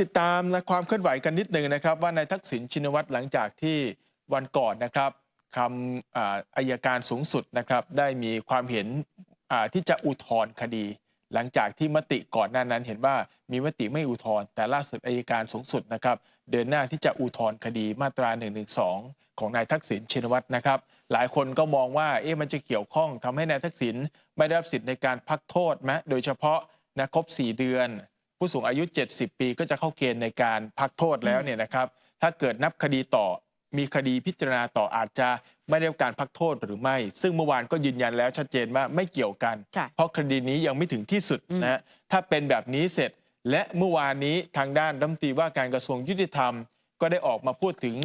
ติดตามและความเคลื่อนไหวกันนิดหนึ่งนะครับ ว่านายทักษิณชินวัตรหลังจากที่วันก่อนนะครับคำอายการสูงสุดนะครับ ได้มีความเห็นที่จะอุทธรณ์คดี หลังจากที่มติก่อนหน้านั้นเห็นว่ามีมติไม่อุทธรณ์แต่ล่าสุดอายการสูงสุดนะครับ เดินหน้าที่จะอุทธรณ์คดีมาตรา1นึของนายทักษิณชินวัตรนะครับ หลายคนก็มองว่าเอ๊ะมันจะเกี่ยวข้องทำให้นายทักษิณไม่ได้รับสิทธิ์ในการพักโทษไหมโดยเฉพาะนะครบ 4 เดือน ผู้สูงอายุ 70 ปีก็จะเข้าเกณฑ์ในการพักโทษแล้วเนี่ยนะครับ ถ้าเกิดนับคดีต่อมีคดีพิจารณาต่ออาจจะไม่ได้รับการพักโทษหรือไม่ ซึ่งเมื่อวานก็ยืนยันแล้วชัดเจนว่าไม่เกี่ยวกันค่ะเพราะคดีนี้ยังไม่ถึงที่สุดนะฮะถ้าเป็นแบบนี้เสร็จ และเมื่อวานนี้ทางด้านรัฐมนตรีว่าการกระทรวงยุติธรรม ก็ได้ออกมาพูดถึง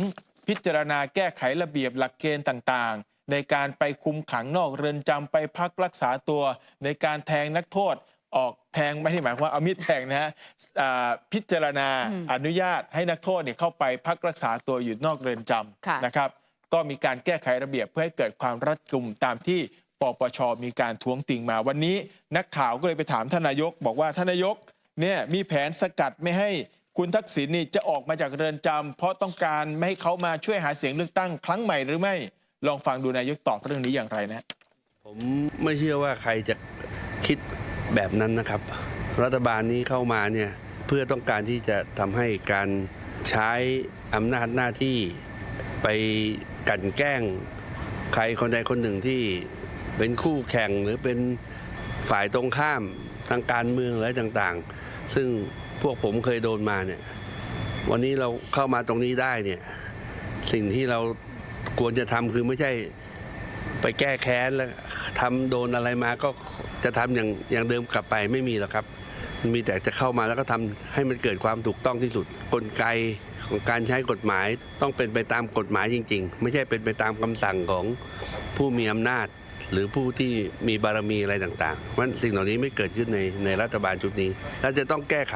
พิจารณาแก้ไขระเบียบหลักเกณฑ์ต่างๆ ในการไปคุมขังนอกเรือนจำไปพักรักษาตัว ในการแทงนักโทษ ออกแทงไม่ได้หมายความว่าเอามีดแทงนะฮะอ่าพิจารณาอืมอนุญาตให้นักโทษเนี่ยเข้าไปพักรักษาตัวอยู่นอกเรือนจค่ะำนะครับ ก็มีการแก้ไขระเบียบเพื่อให้เกิดความรัดกุมตามที่ปปชมีการท้วงติงมา วันนี้นักข่าวก็เลยไปถามท่านนายก บอกว่าท่านนายกเนี่ยมีแผนสกัดไม่ให้คุณทักษิณนี่จะออกมาจากเรือนจำเพราะต้องการไม่ให้เขามาช่วยหาเสียงเลือกตั้งครั้งใหม่หรือไม่ลองฟังดูนายกตอบเรื่องนี้อย่างไรนะ ผมไม่เชื่อว่าใครจะคิด แบบนั้นนะครับ รัฐบาลนี้เข้ามาเนี่ยเพื่อต้องการที่จะทำให้การใช้อำนาจหน้าที่ไปกันแกล้งใครคนใดคนหนึ่งที่เป็นคู่แข่งหรือเป็นฝ่ายตรงข้ามทางการเมืองอะไรต่างๆ ซึ่งพวกผมเคยโดนมาเนี่ยวันนี้เราเข้ามาตรงนี้ได้เนี่ยสิ่งที่เราควรจะทำคือไม่ใช่ไปแก้แค้นแล้วทำโดนอะไรมาก็ จะทำอย่างอย่างเดิมกลับไปไม่มีหรอกครับ มีแต่จะเข้ามาแล้วก็ทำให้มันเกิดความถูกต้องที่สุด กลไกของการใช้กฎหมายต้องเป็นไปตามกฎหมายจริง ๆ ไม่ใช่เป็นไปตามคำสั่งของผู้มีอำนาจ หรือผู้ที่มีบารมีอะไรต่างๆเพราสิ่งเหล่านี้ไม่เกิดขึ้นในในรัฐบาลชุดนี้ และจะต้องแก้ไข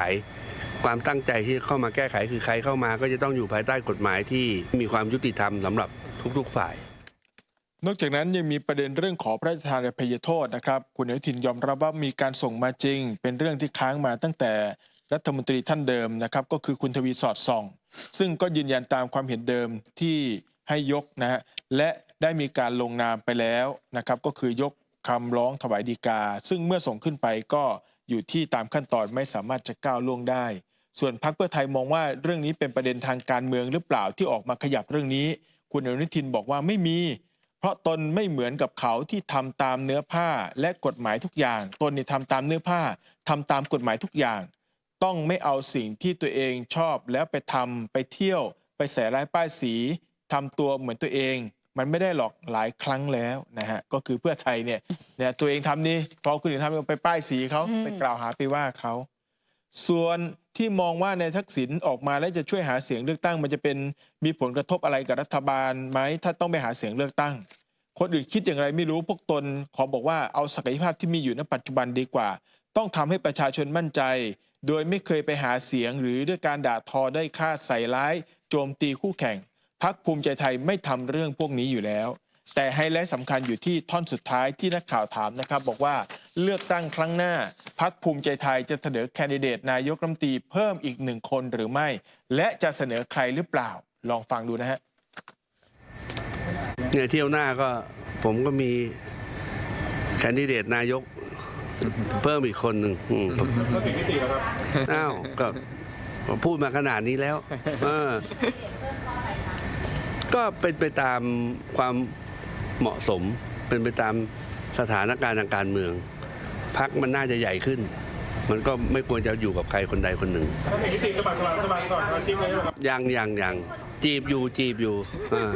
ความตั้งใจที่เข้ามาแก้ไขคือใครเข้ามาก็จะต้องอยู่ภายใต้กฎหมายที่มีความยุติธรรมสำหรับทุก ๆ ฝ่าย นอกจากนั้นยังมีประเด็นเรื่องขอพระราชทานอภัยโทษนะครับ คุณอนุทินยอมรับว่ามีการส่งมาจริง เป็นเรื่องที่ค้างมาตั้งแต่รัฐมนตรีท่านเดิมนะครับ ก็คือคุณทวีสอดส่อง ซึ่งก็ยืนยันตามความเห็นเดิมที่ให้ยกนะฮะและได้มีการลงนามไปแล้วนะครับ ก็คือยกคำร้องถวายดีกา ซึ่งเมื่อส่งขึ้นไปก็อยู่ที่ตามขั้นตอนไม่สามารถจะก้าวล่วงได้ ส่วนพรรคเพื่อไทยมองว่าเรื่องนี้เป็นประเด็นทางการเมืองหรือเปล่าที่ออกมาขยับเรื่องนี้ คุณอนุทินบอกว่าไม่มี เพราะตนไม่เหมือนกับเขาที่ทำตามเนื้อผ้าและกฎหมายทุกอย่าง ตนนี่ทำตามเนื้อผ้าทำตามกฎหมายทุกอย่าง ต้องไม่เอาสิ่งที่ตัวเองชอบแล้วไปทำไปเที่ยว ไปใส่ร้ายป้ายสีทำตัวเหมือนตัวเอง มันไม่ได้หรอกหลายครั้งแล้วนะฮะก็คือเพื่อไทยเนี่ยเนี่ยตัวเองทำนี่พอคนอื่นทำไปป้ายสีเขาอืมไปกล่าวหาไปว่าเขาส่วน ที่มองว่าในายทักษิณออกมาแล้วจะช่วยหาเสียงเลือกตั้ง มันจะเป็นมีผลกระทบอะไรกับรัฐบาลไหมถ้าต้องไปหาเสียงเลือกตั้ง คนอื่นคิดอย่างไรไม่รู้พวกตน ขอบอกว่าเอาศักยภาพที่มีอยู่ในปัจจุบันดีกว่า ต้องทำให้ประชาชนมั่นใจ โดยไม่เคยไปหาเสียงหรือด้วยการด่าทอได้ค่าใส่ร้าย โจมตีคู่แข่งพักภูมิใจไทยไม่ทำเรื่องพวกนี้อยู่แล้ว แต่ไฮไลท์สำคัญอยู่ที่ท่อนสุดท้ายที่นักข่าวถามนะครับ บอกว่าเลือกตั้งครั้งหน้าพักภูมิใจไทยจะเสนอแคนดิเดตนายกรัฐมนตรีเพิ่มอีกหนึ่งคนหรือไม่ และจะเสนอใครหรือเปล่า ลองฟังดูนะฮะเนี่ยเที่ยวหน้าก็ผมก็มีแคนดิเดตนายกเพิ่มอีกคนหนึ่งอืมอ้าวก็พูดมาขนาดนี้แล้วเออก็เป็นไปตามความ เหมาะสมเป็นไปตามสถานการณ์ทางการเมืองพักมันน่าจะใหญ่ขึ้น มันก็ไม่ควรจะอยู่กับใครคนใดคนหนึ่งถ้าเป็นนิติสมัครสมัครสมัครก่อนสมัครจริงเลยครับยังยังยังจีบอยู่จีบอยู่อ่า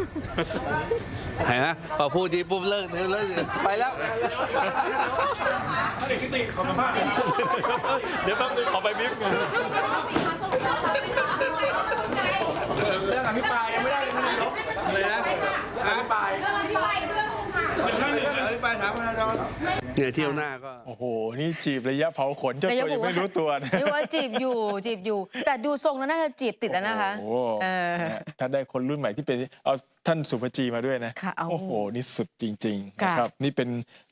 เห็นไหมพอพูดทีปุ๊บเลิกเลิกไปแล้วถ้าเป็นนิติขอสัมภาษณ์หน่อยเดี๋ยวแป๊บนึงขอไปบิ๊ก เรื่องอภิปรายยังไม่ได้เลยท่านนายก อะไรนะ อภิปรายหนึ่งท่านหนึ่ง อภิปรายถามประชาชน เนี่ยเที่ยวหน้าก็ โอ้โห นี่จีบระยะเผาขนเจ้าตัวยังไม่รู้ตัวนะเรียกว่าจีบอยู่จีบอยู่ แต่ดูทรงแล้วน่าจะจีบติดแล้วนะคะโอ้โหเออนะฮะถ้าได้คนรุ่นใหม่ที่เป็นเอาท่านสุภจีมาด้วยนะค่ะเอาโอ้โห นี่สุดจริงๆค่ะนะครับ นี่เป็น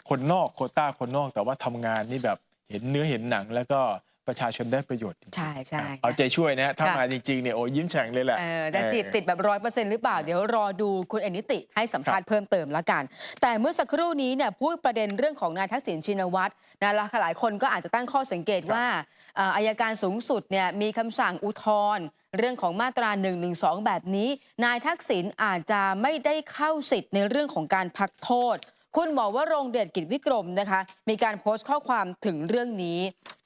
คนนอกโควต้าคนนอกแต่ว่าทำงานนี่แบบเห็นเนื้อเห็นหนังแล้วก็ ประชาชนได้ประโยชน์จริงๆใช่ใช่เอาใจช่วยนะฮะถ้าค่ะ มาจริงๆเนี่ยโอ้ยิ้มแฉ่งเลยแหละเออจะจีบติดแบบร้อยเปอร์เซ็นต์หรือเปล่า เดี๋ยวรอดูคุณเอนิติให้สัมภาษณ์เพิ่มเติมแล้วกัน แต่เมื่อสักครู่นี้เนี่ยพูดประเด็นเรื่องของนายทักษิณชินวัตรนะแล้วหลายคนก็อาจจะตั้งข้อสังเกตว่าเอ่ออายการสูงสุดเนี่ยมีคำสั่งอุทธรณ์เรื่องของมาตรา1นึแบบนี้ นายทักษิณอาจจะไม่ได้เข้าสิทธิ์ในเรื่องของการพักโทษ คุณหมอวรงเดชกิจวิกรมนะคะ มีการโพสต์ข้อความถึงเรื่องนี้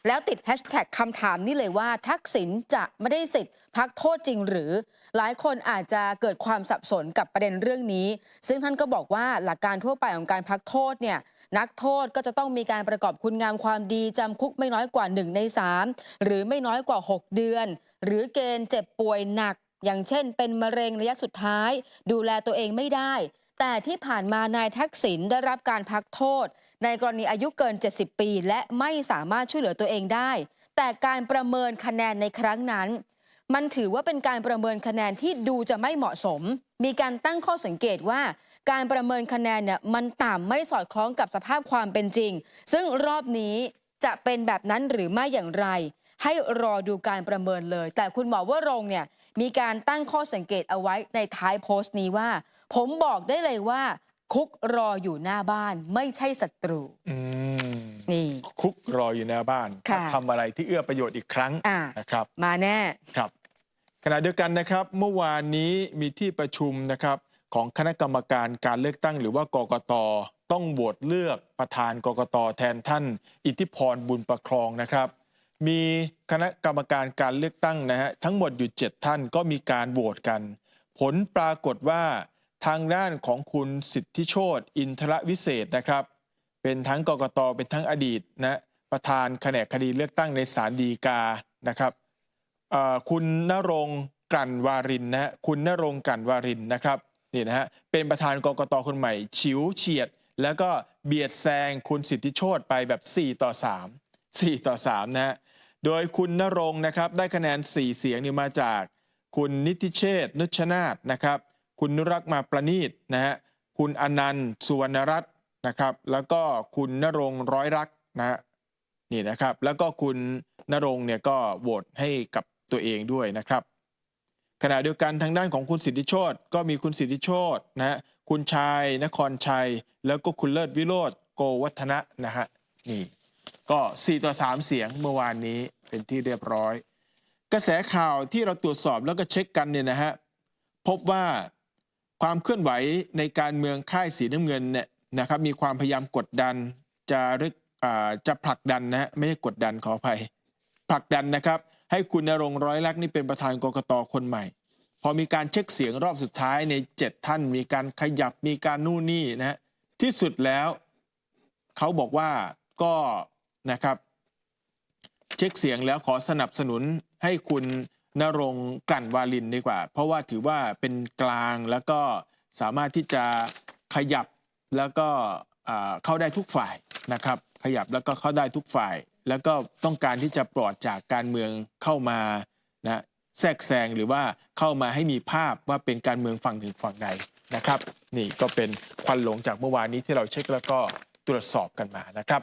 แล้วติดแฮชแท็กคำถามนี้เลยว่า ทักษิณจะไม่ได้สิทธิ์พักโทษจริงหรือ หลายคนอาจจะเกิดความสับสนกับประเด็นเรื่องนี้ ซึ่งท่านก็บอกว่าหลักการทั่วไปของการพักโทษเนี่ยนักโทษก็จะต้องมีการประกอบคุณงามความดีจำคุกไม่น้อยกว่า 1 ใน 3 หรือไม่น้อยกว่า 6 เดือน หรือเกณฑ์เจ็บป่วยหนัก อย่างเช่นเป็นมะเร็งระยะสุดท้าย ดูแลตัวเองไม่ได้ แต่ที่ผ่านมานายทักษิณได้รับการพักโทษ ในกรณีอายุเกิน 70 ปี และไม่สามารถช่วยเหลือตัวเองได้ แต่การประเมินคะแนนในครั้งนั้น มันถือว่าเป็นการประเมินคะแนนที่ดูจะไม่เหมาะสม มีการตั้งข้อสังเกตว่า การประเมินคะแนนเนี่ยมันต่ำไม่สอดคล้องกับสภาพความเป็นจริง ซึ่งรอบนี้จะเป็นแบบนั้นหรือไม่อย่างไร ให้รอดูการประเมินเลย แต่คุณหมอวรงเนี่ยมีการตั้งข้อสังเกตเอาไว้ในท้ายโพสต์นี้ว่า ผมบอกได้เลยว่า คุกรออยู่หน้าบ้านไม่ใช่ศัตรูอืมนี่ คุกรออยู่หน้าบ้านค่ะ ทำอะไรที่เอื้อประโยชน์อีกครั้งอ่า นะครับ มาแน่ ครับขณะเดียวกันนะครับเมื่อวานนี้มีที่ประชุมนะครับของคณะกรรมการการเลือกตั้งหรือว่ากกตต้องโหวตเลือกประธานกกตแทนท่าน อิทธิพรบุญประครองนะครับ มีคณะกรรมการการเลือกตั้งนะฮะทั้งหมดอยู่ 7 ท่านก็มีการโหวตกัน ผลปรากฏว่า ทางด้านของคุณสิทธิโชตอินทรวิเศษนะครับ เป็นทั้งกกตเป็นทั้งอดีตนะประธานแผนกคดีเลือกตั้งในศาลฎีกานะครับคุณนรงกลั่นวารินนะฮะคุณนรงกลั่นวารินนะครับนี่นะฮะเป็นประธานกกตคนใหม่ฉิวเฉียด แล้วก็เบียดแซงคุณสิทธิโชตไปแบบ 4 ต่อ 3 4 ต่อ3นะฮะโดยคุณนรงนะครับได้คะแนน 4 เสียงนี่มาจาก คุณนิติเชษนุชนาธนะครับ คุณนุรักษ์มาประณีตนะฮะคุณอนันต์สุวรรณรัตน์นะครับ แล้วก็คุณนรงร้อยรักนะฮะนี่นะครับ แล้วก็คุณนรงเนี่ยก็โหวตให้กับตัวเองด้วยนะครับ ขณะเดียวกันทางด้านของคุณสิทธิโชตก็มีคุณสิทธิโชตนะฮะคุณชายนครชัย แล้วก็คุณเลิศวิโรธโกวัฒนะนะฮะนี่ก็ 4 ต่อ 3 เสียงเมื่อวานนี้เป็นที่เรียบร้อย กระแสข่าวที่เราตรวจสอบแล้วก็เช็คกันเนี่ยนะฮะพบว่า ความเคลื่อนไหวในการเมืองค่ายสีน้ำเงินเนี่ยนะครับมีความพยายามกดดันจะรึกอ่าจะผลักดันนะฮะไม่ใช่กดดันขออภัยผลักดันนะครับ ให้คุณนรงร้อยลักษณ์นี่เป็นประธานกกตคนใหม่ พอมีการเช็คเสียงรอบสุดท้ายใน 7 ท่าน มีการขยับมีการนู่นนี่นะฮะที่สุดแล้วเขาบอกว่าก็นะครับ เช็คเสียงแล้วขอสนับสนุนให้คุณ นรงกลั่นวาลินดีกว่า เพราะว่าถือว่าเป็นกลางแล้วก็สามารถที่จะขยับแล้วก็เข้าได้ทุกฝ่ายนะครับ ขยับแล้วก็เข้าได้ทุกฝ่าย แล้วก็ต้องการที่จะปลอดจากการเมืองเข้ามานะแทรกแซงหรือว่าเข้ามาให้มีภาพว่าเป็นการเมืองฝั่งหนึ่งฝั่งใดนะครับ นี่ก็เป็นควันหลงจากเมื่อวานนี้ที่เราเช็คแล้วก็ตรวจสอบกันมานะครับ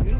ถึง